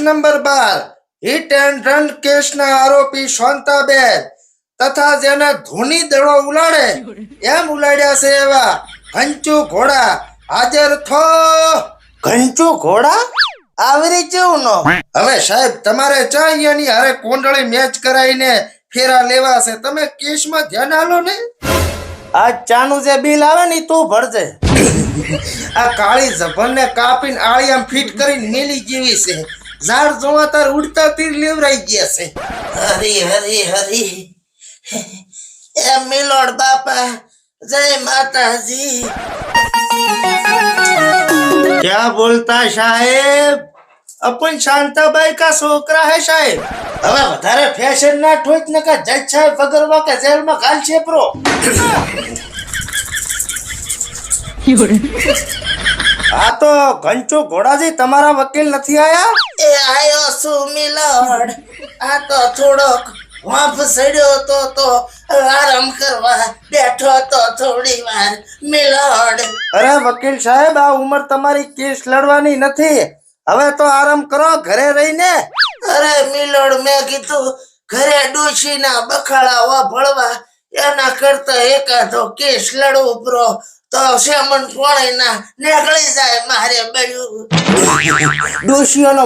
Number બાર. Hit and run કેસના આરોપી શાંતાબેન તથા જેને ધૂની દળો ઉલાડે એમ ઉલાડ્યા છે એવા ઘંચુ ઘોડા. હાજર થો. ઘંચુ ઘોડા? આવરી જેવું નો? હવે સાહેબ તમારે ચા અહીંયાની હારે કોંડળી મેચ કરાવીને ફેરા લેવા છે. તમે કેસમાં ધ્યાન આલો ને. આ ચાનું જે બિલ આવે ને તું ભરજે. આ કાળી જભણને કાપીને આળિયામ ફિટ કરીને મેલી જેવી છે. ઝાડ જોવા તાર ઉડતા તીર લેવરાઈ ગયા છે. હરી હરી હરી. એ મિલોડ બાપા, જય માતાજી. क्या બોલતા સાહેબ? અપન શાંતાબાઈ કા છોકરા હે સાહેબ? હવે વધારે ફેશન ના ઠોક ને કા જજ સાહેબ વગરવા કે જેલમાં ઘાલ છે પ્રો આ તો ઘંચુ ઘોડાજી તમારા વકીલ નથી આયા? એ આયો છું આ તો થોડોક વાંફ સડ્યો તો તો આરામ કરવા બેઠો તો થોડી વાર મિલોડ. અરે વકીલ સાહેબ આ ઉંમર તમારી કેસ લડવાની નથી. હવે તો આરામ કરો ઘરે રહીને. અરે મિલોડ મેં કીધું ઘરે ડોશીના બખાડા વાભળવા એના કરતા એકાદો કેસ લડવું પ્રો તો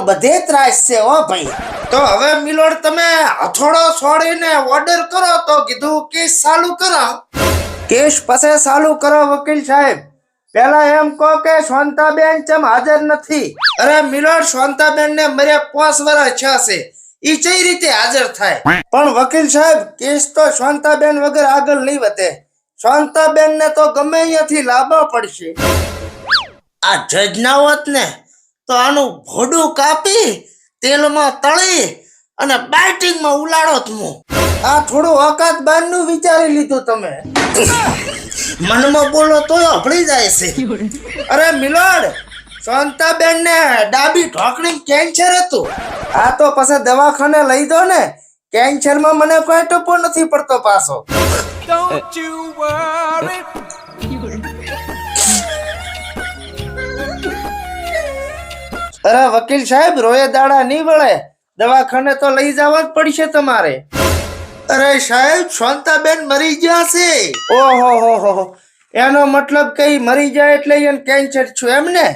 બધે ત્રાસ છે ઓ ભાઈ. તો હવે મિલોડ તમે હથોડો છોડીને કીધું કેસ ચાલુ કરો. કેસ પછી ચાલુ કરો વકીલ સાહેબ. પેલા એમ કહો કે શાંતાબેન ચમ હાજર નથી. અરે મિલોડ શાંતાબેન ને મર્યા પાંચ વર્ષ છે. ઈ કઈ રીતે હાજર થાય. પણ વકીલ સાહેબ, કેસ તો શાંતાબેન વગર આગળ નહીં વધે. શાંતાબેન ને તો ગમે અહીંયાથી લાભો પડશે. આ જજ ના હોત ને તો આનું ભોડું કાપી, તેલમાં તળી અને બાઇટિંગમાં ઉલાડો હું આ થોડું ઓકાત બારનું વિચારી લીધું તમે. મનમાં બોલો તો અભળી જાય છે. અરે મિલોડ શાંતાબેન ને ડાબી ઢોકણી કેન્સર હતું. આ તો પછી દવાખાને લઈ દો ને. કેન્સરમાં મને કોઈ ટપો નથી પડતો પાછો. Don't you worry. અરે વકીલ સાહેબ રોયે દાડા નહીં વળે દવાખાને તો લઈ જવા જ પડશે તમારે અરે સાહેબ શાંતાબેન મરી ગયા છે ઓહો હો હો હો. એનો મતલબ કઈ મરી જાય એટલે એને કેન્સર છું એમ ને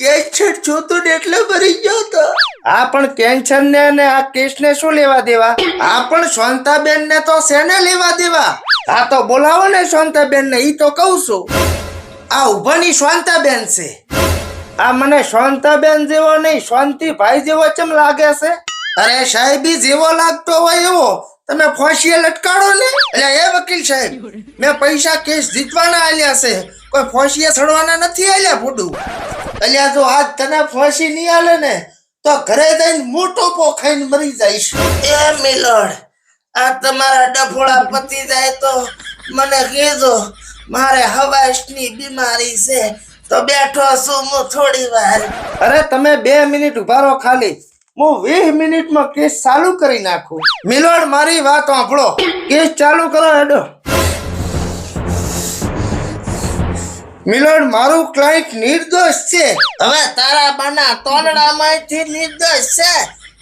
કેન્સર જોતું ને એટલે મરી ગયો તો. આ પણ કેન્સર ને અને આ કેસ ને શું લેવા દેવા? આ પણ શાંતાબેન ને તો શેને લેવા દેવા? આ તો બોલાવો ને શાંતાબેન ને ઈ તો કહું છું. આ ઉભાની શાંતાબેન છે. આ મને શાંતાબેન જેવો નહીં શાંતિભાઈ જેવો ચમ લાગે છે? અરે સાહેબી જેવો લાગતો હોય એવો. તમે ફોસીએ લટકાડો ને? એટલે એ વકીલ સાહેબ, મેં પૈસા કેસ જીતવાના આલ્યા છે. કોઈ ફાંસીએ ચડવાના નથી આલ્યા ફૂડું અલ્યા જો આજ તને ફાંસી નહીં આલે ને, તો ઘરે જઈને મોટો પો ખાઈને મરી જઈશ. એ મિલોડ, આ તમારા ડફોળા પતી જાય તો મને કહેજો, મારે હવાશની બીમારી છે, તો બેઠો છું હું થોડી વાર. અરે તમે બે મિનિટ ઊભા રહો ખાલી. હું વીસ મિનિટમાં કેસ ચાલુ કરી નાખું. મિલોડ મારી વાત સાંભળો. કેસ ચાલુ કરો હેડો. મિલોડ મારું ક્લાયન્ટ નિર્દોષ છે. હવે તારા બાના તોલડામાંથી નિર્દોષ છે.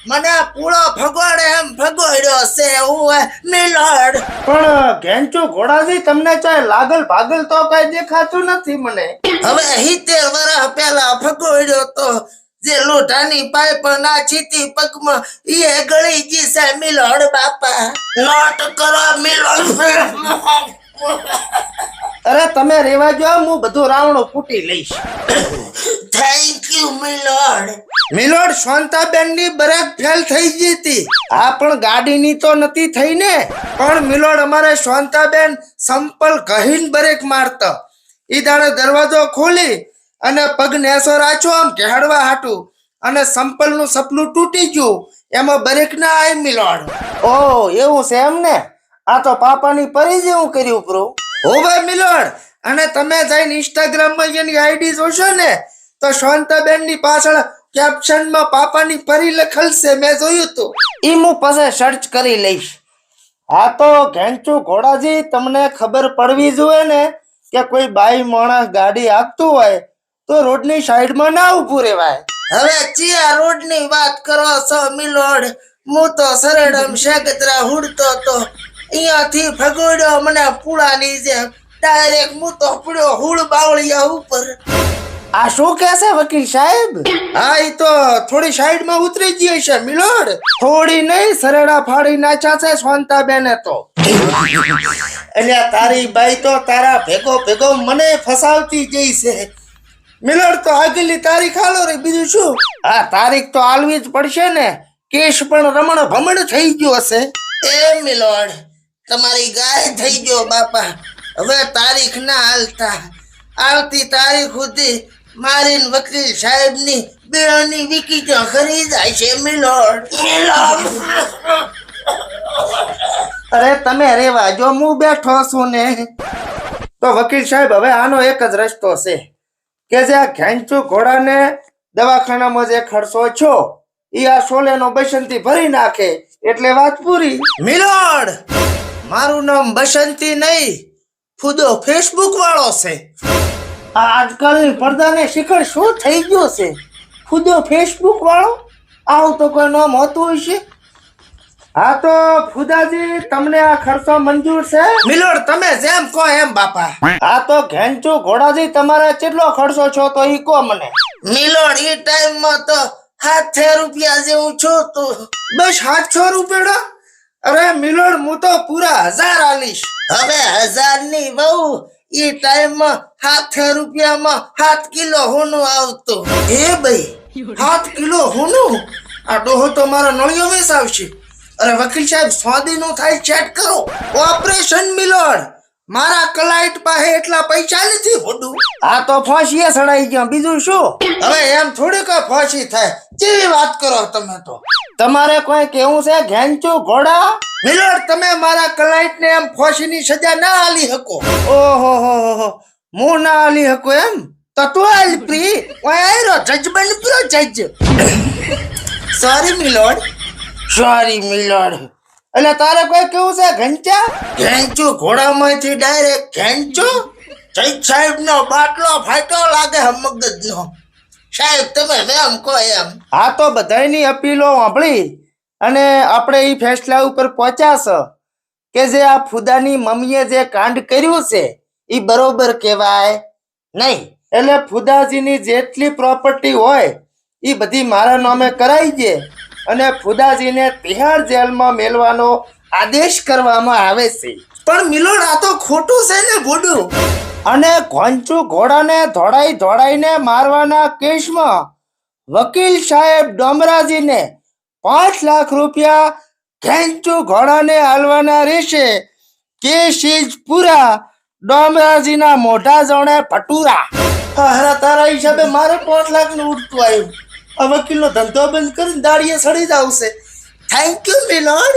મને પૂળો ભગોડે એમ ભગોડ્યો છે. હું મિલોડ. પણ ઘેંચો ઘોડાજી તમને ચાહે લાગલ ભાગલ તો કઈ દેખાતું નથી મને. હવે હિતેર વરસ પેલા ભગોડ્યો તો જે લોઢાની પાઇપ ના છીતી પગમાં એ ગળી ગઈ છે મિલોડ બાપા. નોટ કરો મિલોડ અરે તમે રેવા જો હું બધું રાવણો ફૂટી લઈશ. થેન્ક યુ મિલોડ મિલોડ શાંતાબેનની બરાક ફેલ થઈ ગઈ હતી. આ પણ ગાડીની તો નથી થઈ ને? પણ મિલોડ અમારે શાંતાબેન સંપલ કહીન બરેક મારતા. ઈ દાડે દરવાજો ખોલી અને પગ નેસો રાચો આમ કેહડવા હાટું. અને સંપલનું સપનું તૂટી ગયું. એમાં બ્રેક ના આવી મિલોડ. ઓ એવું છે એમ ને? આ તો પાપાની પરી જેવું કર્યું પ્રો ઓ ભાઈ મિલોડ. અને તમે જઈને ઇન્સ્ટાગ્રામમાં એની આઈડી જોશો ને તો શાંતાબેનની પાછળ કેપ્શનમાં પાપાની પરી લખેલ છે મેં જોયું તું. ઈ હું પાસે સર્ચ કરી લઈશ. હા તો ઘેંચુ ઘોડાજી તમને ખબર પડવી જોઈએ ને કે કોઈ બાઈ માણસ ગાડી આપતું હોય તો રોડની સાઈડમાં ના ઊભું રહેવાય. હવે ચિયા રોડની વાત કરો છો મિલોડ. હું તો સરળમ શેગતરા હુડતો તો. અહીંયાથી ફગોડ્યો મને પુળાની જેમ. ડાયરેક્ટ હું તો પડ્યો હુડ બાવળિયા ઉપર. આ શું કહેશે વકીલ સાહેબ? હા એ તો થોડી સાઈડમાં ઉતરી ગઈ છે મિલોડ. થોડી નહીં સરેડા ફાડી નાચા છે શાંતાબેને તો. એટલે તારી બાઈ તો તારા ભેગો ભેગો મને ફસાવતી જઈ છે. મિલોડ તો આગલી તારીખ આલો રે બીજું શું? હા તારીખ તો આલવી જ પડશે ને. કેશ પણ રમણ ભમણ થઈ ગયો હશે. એ મિલોડ તમારી ગાય થઈ ગયો બાપા. હવે તારીખ ના હાલતા આવતી તારીખ સુધી મારી વકીલ સાહેબની બેની વિકીટો ખરી જાય છે મિલોડ. અરે તમે રેવા જો હું બેઠો છું ને. તો વકીલ સાહેબ હવે આનો એક જ રસ્તો છે. કે જે આ ઘેંચુ ઘોડાને દવાખાનામાં જે ખર્ચો છો એ આ સોલેનો બસંતી ભરી નાખે. એટલે વાત પૂરી. મિલોડ મારું નામ બસંતી નહીં ફુદો ફેસબુક વાળો છે. આ આજકાલની પડદાને શિખર શું થઈ ગયું છે? ખુદો ફેસબુક વાળો? આવું તો કોઈ નામ હોતું હશે? હા તો ફુદાજી તમને આ ખર્ચો મંજૂર છે? મિલોડ તમે જેમ કહો એમ બાપા. હા તો ઘેંચુ ઘોડાજી તમારે કેટલો ખર્ચો છો તો ઈ કહો મને. મિલોડ ટાઈમમાં તો હાથે રૂપિયા જેવું છો તો બસ સાતસો રૂપિયા અરે મિલોડ હું તો પૂરા હજાર આલીશ. હવે હજારની બહુ એ ટાઈમમાં હાથે રૂપિયામાં હાથ કિલો હોનું આવતું. એ ભાઈ સાત કિલો હોનું? આ ડોહો તો મારા નળિયો વેસાવશે. અરે વકીલ સાહેબ સ્વાદી નું થાય ચેક કરો. ઓપરેશન મિલોડ મારા ક્લાયન્ટ પાસે એટલા પૈસા નથી હોડું. આ તો ફાંસીએ સડાઈ ગયા. બીજું શું? હવે એમ થોડી કોઈ ફાંસી થાય. કેવી વાત કરો તમે તો? તમારે કોઈ કેવું છે? ઘેંચું ઘોડા? મિલોડ તમે મારા ક્લાયન્ટ ને એમ ફોસીની સજા ના આલી શકો. ઓહો હો હો હો. હું ના આલી શકું એમ? તો તું આલ પ્રી. ઓય આયરો જજ બન પ્રો જજ. સોરી મિલોડ સોરી મિલોડ એટલે તારે કોઈ કેવું છે ઘંચા ઘેંચું ઘોડામાંથી ડાયરેક્ટ ઘેંચું. જય સાહેબ નો બાટલો ફાટો લાગે મગજ નો સાહેબ તમે એમ કહો એમ. હા તો બધાયની અપીલો સાંભળી. અને આપણે એ ફેસલા ઉપર પહોંચ્યા છે કે જે આ ફુદાની મમ્મીએ જે કાંડ કર્યું છે એ બરોબર કહેવાય નહીં. એટલે ફુદાજીની જેટલી પ્રોપર્ટી હોય એ બધી મારા નામે કરાઈ છે અને ફુદાજીને તિહાર જેલમાં મેલવાનો આદેશ કરવામાં આવે છે. પણ મિલોડ આ તો ખોટું છે ને ગોડું? અને ઘોંચુ ઘોડાને ધોડાઈ ધોડાઈને મારવાના કેસમાં વકીલ સાહેબ ડોમરાજીને પાંચ લાખ રૂપિયા ઘેંચુ ઘોડાને હાલવાના રહેશે. કેસ ઇઝ પૂરા ડોમરાજીના મોઢા જોણે ફટુરા. તારા હિસાબે મારે પાંચ લાખનું ઉઠતું આવ્યું. આ વકીલનો ધંધો બંધ કરીને દાડીએ સડી જ આવશે. Thank you milord